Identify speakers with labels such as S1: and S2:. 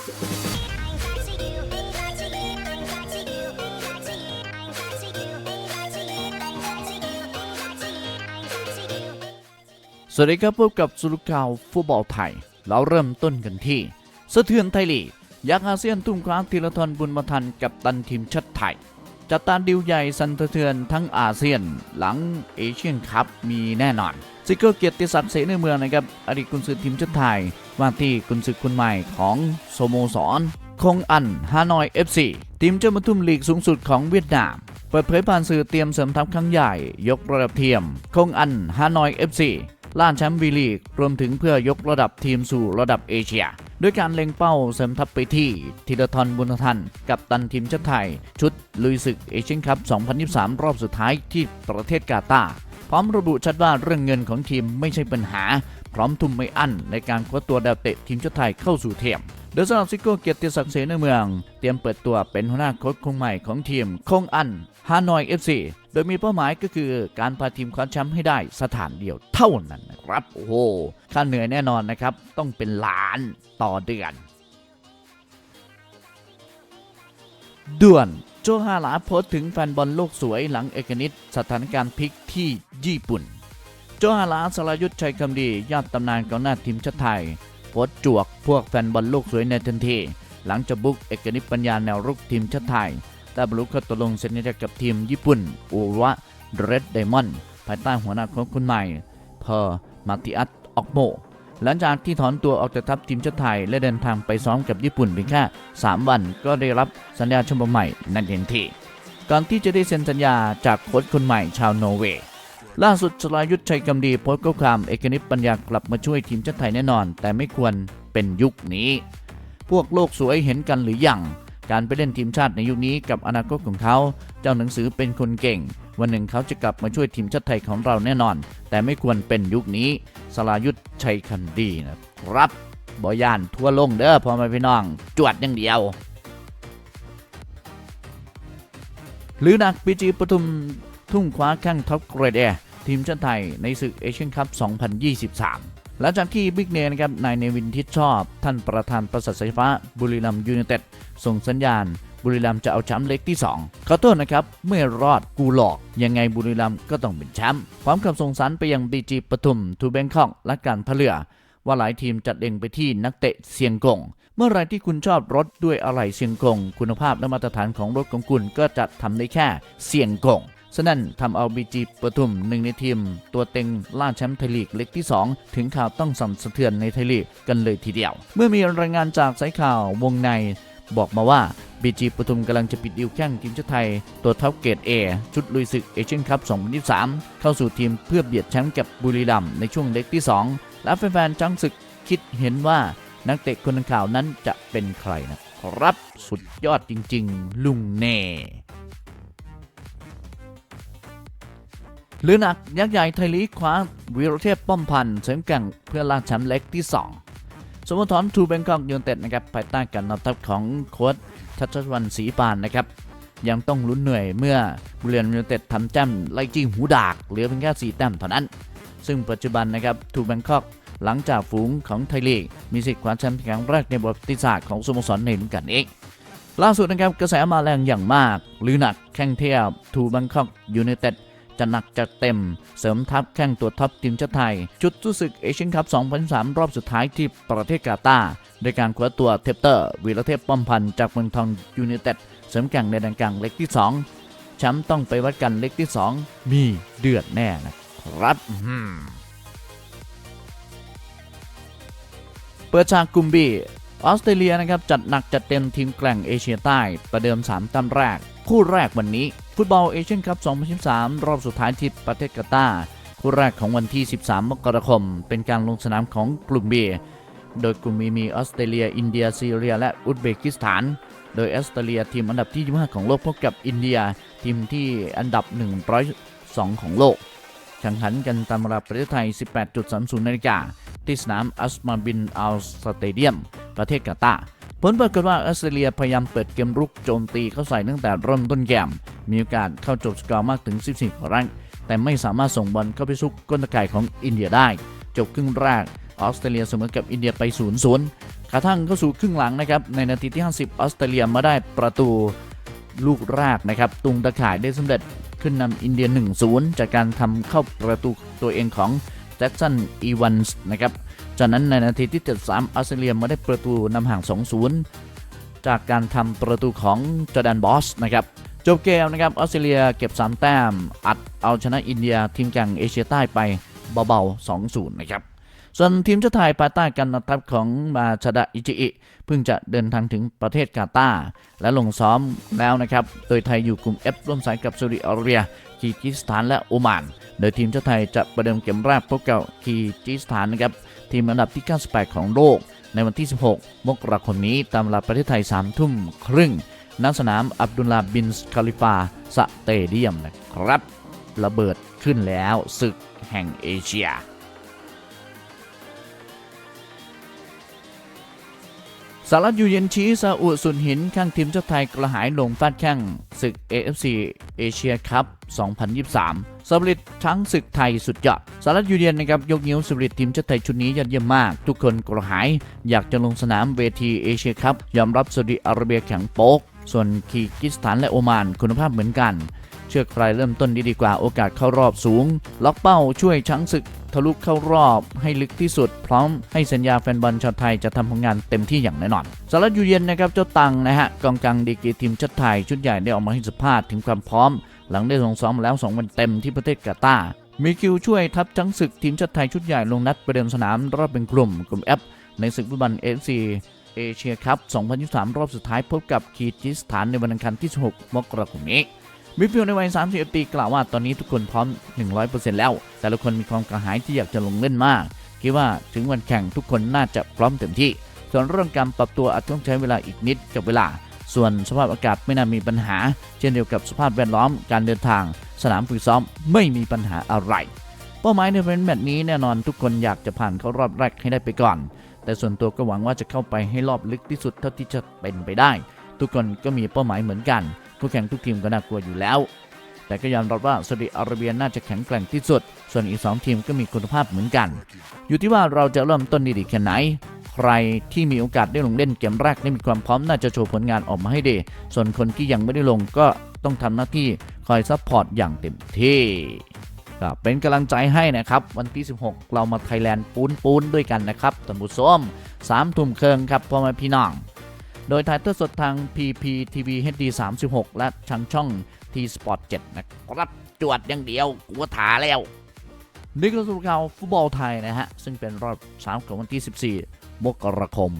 S1: สวัสดีครับพบกับสุรุข่าวฟุตบอลไทย เราเริ่มต้นกันที่สะเทือนไทยลีกยักษ์อาเซียนทุ่มคว้าธีรทรบุญมาทันกับตันทีมชาติไทยจัดตาดิวใหญ่สันสะเทือนทั้งอาเซียนหลังเอเชียนคัพมีแน่นอน ซิโก้เกียรติศักดิ์เสนเมืองนะครับอดีตกุนซือทีมชาติไทยว่าที่กุนซือคนใหม่ของสโมสรคงอันฮานอย FC ทีมเจ้ามาทุ่มลีกสูงสุดของเวียดนาม เปิดเผยผ่านสื่อเตรียมเสริมทัพครั้งใหญ่ ยกระดับเทียม คงอันฮานอย FC ล่านแชมป์วีลีก รวมถึงเพื่อยกระดับทีมสู่ระดับเอเชีย ด้วยการเล็งเป้าเสริมทัพไปที่ธีรทรบุญทันกับตันทีมชาติไทย ชุดลุยศึกเอเชียนคัพ 2023 รอบสุดท้ายที่ประเทศกาตาร์ พร้อมระบุชัดว่าเรื่องเงินของทีมไม่ใช่ปัญหา พร้อมทุ่มไม่อั้นในการคว้าตัวดาวเตะทีมชาติไทยเข้าสู่เทียมโดยสำหรับซิโก้เกียรติศักดิ์เสนเมือง เตรียมเปิดตัวเป็นหัวหน้าโค้ชคนใหม่ของทีมคงอันฮานอย FC โดยมีเป้าหมายก็คือการพาทีมคว้าแชมป์ให้ได้สถานเดียวเท่านั้นนะครับ โอ้โหค่าเหนื่อยแน่นอนนะครับ ต้องเป็นล้านต่อเดือน ด่วน โจฮาลาโพสถึงแฟนบอลโลกสวยหลังเอกนิตสถานการณ์พลิกที่ญี่ปุ่น โจฮาลาสรายุทธชัยคำดียอดตำนานกองหน้าทีมชาติไทยโพสจวกพวกแฟนบอลโลกสวยในทันที หลังจะบุกเอกนิตปัญญาแนวรุกทีมชาติไทยได้บรรลุข้อตกลงเซ็นสัญญากับทีมญี่ปุ่นอูวะเรดไดมอนด์ภายใต้หัวหน้าโค้ชคนใหม่เพอร์มาติอัสออกโม หลังจากที่ถอนตัวออกจากทัพทีมชาติไทย และเดินทางไปซ้อมกับญี่ปุ่นเพียงแค่3วันก็ได้รับสัญญาชมใหม่นั่นเองทีก่อนที่จะได้เซ็นสัญญาจากโค้ชคนใหม่ชาวนอร์เวย์ล่าสุดสรายุทธชัยกำดีโพสต์ข้อความเอกนิตปัญญากลับมาช่วยทีมชาติไทยแน่นอน แต่ไม่ควรเป็นยุคนี้ พวกโลกสวยเห็นกันหรือยังการไปเล่นทีมชาติในยุคนี้กับอนาคตของเขา เจ้าหนังสือเป็นคนเก่ง วันหนึ่งเขาจะกลับมาช่วยทีมชาติไทยของเราแน่นอน แต่ไม่ควรเป็นยุคนี้สลายุทธชัยคันดีนะครับ บอยานทั่วโลงเด้อพ่อแม่พี่น้อง จวดอย่างเดียวหรือนักปีจีปทุมทุ่งคว้าแข้งท็อปเกรดเอทีมชาติไทยในศึกเอเชียนคัพ 2023 หลังจากที่บิ๊กเนนะครับนายเนวินทิดชอบ ท่านประธานประสาทไฟฟ้าบุรีรัมย์ยูไนเต็ดส่งสัญญาณ บุรีรัมจะเอาแชมป์เล็กที่ 2 ขอโทษนะครับเมื่อรอดกูหลอก ยังไงบุรีรัมก็ต้องเป็นแชมป์พร้อมกับส่งสารไปยังบีจีปทุมทูแบงคอกและการพะเลือว่าหลายทีมจัดเล็งไปที่นักเตะเซียงกง เมื่อไรที่คุณชอบรถด้วยอะไหล่เซียงกง คุณภาพและมาตรฐานของรถของคุณก็จะทำได้แค่เซียงกง ฉะนั้นทำเอาบีจีปทุมหนึ่งในทีม ตัวเต็งล่าแชมป์ไทยลีกเล็กที่ 2 ถึงข่าวต้องสั่นสะเทือนในไทยลีกกันเลยทีเดียว เมื่อมีรายงานจากสายข่าววงใน บอกมาว่าบีจีปทุมกำลังจะปิดดิวแข่งทีมชาติไทย ตัวท็อปเกรดเอชุดลุยศึกเอเชียนคัพ 2023 เข้าสู่ทีมเพื่อเบียดแชมป์กับบุรีรัมย์ในช่วงเล็กที่ 2 และแฟนๆจังศึกคิดเห็นว่านักเตะคนดังกล่าวนั้นจะเป็นใครนะครับ สุดยอดจริง ๆ ลุงเน่ หรือหนักยักษ์ใหญ่ไทยลีกคว้าวีรเทพป้อมพันธ์เสริมแก่งเพื่อล่าแชมป์เล็กที่ 2 สโมสรทูเบงกอกยูไนเต็ดนะครับภายใต้การนำทัพของโค้ชทัชวันศรีปานนะครับยังต้องลุ้นเหนื่อยเมื่อบุรีรัมย์ยูไนเต็ดทำแจ้มไล่จี้หูดากเหลือเพียงแค่4แต้มเท่านั้น ซึ่งปัจจุบันนะครับทูแบงคอกหลังจากฝูงของไทยลีก มีสิทธิ์คว้าแชมป์ครั้งแรกในประวัติศาสตร์ของสโมสรในรุ่นกันเองล่าสุดนะครับกระแสมาแรงอย่างมาก หรือหนักแข่งเทียบทูแบงคอกยูไนเต็ด จะหนักจะเต็ม เสริมทัพแข่งตัวท็อปทีมชาติไทย จุดสู้ศึกเอเชียนคัพ 2003 รอบสุดท้ายที่ประเทศกาตาร์โดยการคว้าตัวเทปเตอร์วีรเทพป้อมพันธ์จากเมืองทองยูไนเต็ดเสริมแข่งในดังกลางเล็กที่ 2 แชมป์ต้องไปวัดกันเล็กที่ 2 มีเดือดแน่นะครับอื้อหือเปิดฉากกลุ่มบีออสเตรเลียนะครับจัดหนักจัดเต็มทีมแกร่งเอเชียใต้ ประเดิม 3ตั้มแรก คู่แรกวันนี้ ฟุตบอลเอเชียนคัพ 2013รอบสุดท้ายที่ประเทศกาตาร์คู่แรกของวันที่ 13 มกราคม เป็นการลงสนามของกลุ่ม B โดยกลุ่ม B มีออสเตรเลีย อินเดีย ซีเรีย และอุซเบกิสถาน โดยออสเตรเลียทีมอันดับที่ 25 ของโลกพบกับอินเดียทีมที่อันดับ 102 ของโลกแข่งขันกันตามเวลาประเทศไทย 18.30 นาฬิกาที่สนามอัสมาบินอัลสเตเดียม ประเทศกาตาร์ผลปรากฏว่าออสเตรเลียพยายามเปิดเกมรุกโจมตีเข้าใส่ตั้งแต่เริ่มต้นเกม มีโอกาสเข้าจบสกอร์มากถึง 14 ครั้ง แต่ไม่สามารถส่งบอลเข้าไปซุกก้นตะข่ายของอินเดียได้ จบครึ่งแรกออสเตรเลียเสมอกับอินเดียไป 0-0 กระทั่งเข้าสู่ครึ่งหลังนะครับในนาทีที่ 50 ออสเตรเลียมาได้ประตูลูกแรกนะครับตุงตะข่ายได้สำเร็จขึ้นนำอินเดีย 1-0 จากการทำเข้าประตูตัวเองของแจ็คสันอีวันส์นะครับจากนั้นในนาทีที่ 73 ออสเตรเลียมาได้ประตูนำห่าง 2-0 จากการทำประตูของจอแดนบอสนะครับ จบเกมนะครับออสเตรเลียเก็บ 3 แต้ม อัดเอาชนะอินเดียทีมแข่งเอเชียใต้ไปเบาๆ 2-0 นะครับ ส่วนทีมชาติไทยภายใต้การนำทัพของมาชดะอิจิอิเพิ่งจะเดินทางถึงประเทศกาตาร์และลงซ้อมแล้วนะครับ โดยไทยอยู่กลุ่ม F ร่วมสายกับซาอุดิอาระเบียคีร์กิสถานและโอมาน โดยทีมชาติไทยจะประเดิมเกมแรกพบกับคีร์กิสถานนะครับทีมอันดับที่ 98 ของโลกในวันที่ 16 มกราคมนี้ตามเวลาประเทศไทย 3 ทุ่มครึ่ง ณสนามอับดุลลาบินส์คาลิฟาสเตเดียมนะครับ ระเบิดขึ้นแล้วศึกแห่งเอเชียสารัตอยู่เย็นชี้ซาอุสุนหินข้างทีมชาติไทยกระหายลงฟาดแข้งศึก AFC เอเชียคัพ 2023สำเร็จทั้งศึกไทยสุดยอดสารัตอยู่เย็นนะครับยกนิ้วสำเร็จทีมชาติไทยชุดนี้ยอดเยี่ยมมาก ทุกคนกระหาย อยากจะลงสนามเวทีเอเชียคัพยอมรับซาอุดิอาระเบียแข็งโป๊ก ส่วนคีร์กิสถานและโอมานคุณภาพเหมือนกัน เชื่อใครเริ่มต้นดีดีกว่าโอกาสเข้ารอบสูง ล็อกเป้าช่วยช้างศึกทะลุเข้ารอบให้ลึกที่สุด พร้อมให้สัญญาแฟนบอลชาวไทยจะทำผลงานเต็มที่อย่างแน่นอนสารัตยูเย็นนะครับเจ้าตังนะฮะกองกลางดีกีทีมชาติไทยชุดใหญ่ได้ออกมาให้สัมภาษณ์ถึงความพร้อม หลังได้ลงซ้อมแล้ว 2 วันเต็มที่ประเทศกาตาร์มีคิวช่วยทัพช้างศึกทีมชาติไทยชุดใหญ่ลงนัดประเดิมสนามรอบเป็นกลุ่มกลุ่ม F ในศึกฟุตบอลเอฟซี เอเชียคัพ 2023 รอบสุดท้ายพบกับคีร์กิสถานในวันอังคารที่ 16 มกราคมนี้มิฟิลในวัย31ปีกล่าวว่าตอนนี้ทุกคนพร้อม 100%แล้ว แต่ละคนมีความกระหายที่อยากจะลงเล่นมาก คิดว่าถึงวันแข่งทุกคนน่าจะพร้อมเต็มที่ ส่วนเรื่องการปรับตัวอาจต้องใช้เวลาอีกนิดกับเวลา ส่วนสภาพอากาศไม่น่ามีปัญหา เช่นเดียวกับสภาพแวดล้อมการเดินทาง สนามฝึกซ้อมไม่มีปัญหาอะไร เป้าหมายในเปนแมตช์นี้แน่นอนทุกคนอยากจะผ่านเข้ารอบแรกให้ได้ไปก่อน แต่ส่วนตัวก็หวังว่าจะเข้าไปให้รอบลึกที่สุดเท่าที่จะเป็นไปได้ ทุกคนก็มีเป้าหมายเหมือนกันคู่แข่งทุกทีมก็น่ากลัวอยู่แล้ว แต่ก็ยอมรับว่าซาอุดิอาระเบียน่าจะแข็งแกร่งที่สุด ส่วนอีก 2 ทีมก็มีคุณภาพเหมือนกัน อยู่ที่ว่าเราจะเริ่มต้นดีๆแค่ไหนใครที่มีโอกาสได้ลงเล่นเกมแรกได้มีความพร้อมน่าจะโชว์ผลงานออกมาให้ดี ส่วนคนที่ยังไม่ได้ลงก็ต้องทำหน้าที่คอยซัพพอร์ตอย่างเต็มที่ ก็เป็นกำลังใจให้นะครับ วันที่ 16 เรามาไทยแลนด์ปูนปูนด้วยกันนะครับท่านผู้มสามทุ่มเครึ่งครับพ่อแม่พี่น้อง โดยถ่ายทอดสดทาง PPTV HD 36 และทางช่อง T Sport 7 นะครับจวดอย่างเดียวกูว่าถาแล้ว นี่ก็สรุปข่าวฟุตบอลไทยนะฮะ ซึ่งเป็นรอบ3ของวันที่ 14 มกราคม